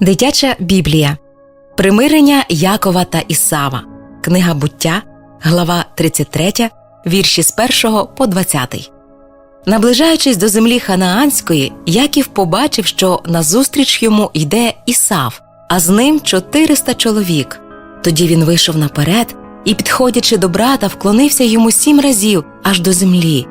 Дитяча Біблія Примирення Якова та Ісава. Книга буття, глава 33, вірші з 1 по 20. Наближаючись до землі Ханаанської, Яків побачив, що назустріч йому йде Ісав, а з ним 400 чоловік. Тоді він вийшов наперед і, підходячи до брата, вклонився йому сім разів аж до землі.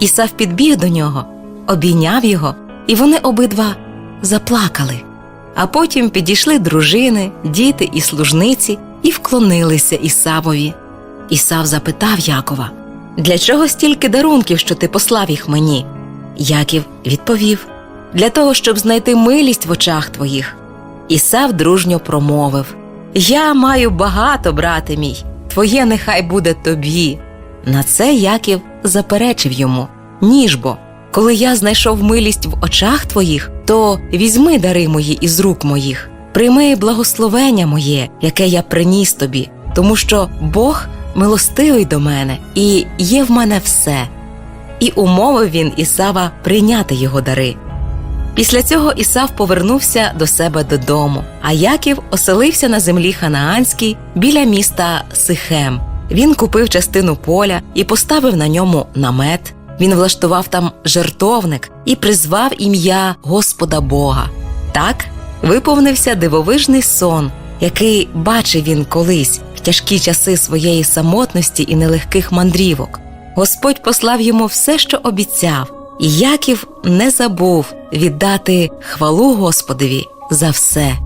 Ісав підбіг до нього, обійняв його, і вони обидва заплакали. А потім підійшли дружини, діти і служниці і вклонилися Ісавові. Ісав запитав Якова: Для чого стільки дарунків, що ти послав їх мені? Яків відповів: Для того, щоб знайти милість в очах твоїх. Ісав дружньо промовив: Я маю багато, брате мій, твоє нехай буде тобі. На це Яків заперечив йому: Ніж бо, коли я знайшов милість в очах твоїх, то візьми дари мої із рук моїх, прийми благословення моє, яке я приніс тобі, тому що Бог милостивий до мене, і є в мене все. І умовив він Ісава прийняти його дари. Після цього Ісав повернувся до себе додому, а Яків оселився на землі Ханаанській біля міста Сихем. Він купив частину поля і поставив на ньому намет. Він влаштував там жертовник і призвав ім'я Господа Бога. Так виповнився дивовижний сон, який бачив він колись в тяжкі часи своєї самотності і нелегких мандрівок. Господь послав йому все, що обіцяв, і Яків не забув віддати хвалу Господові за все.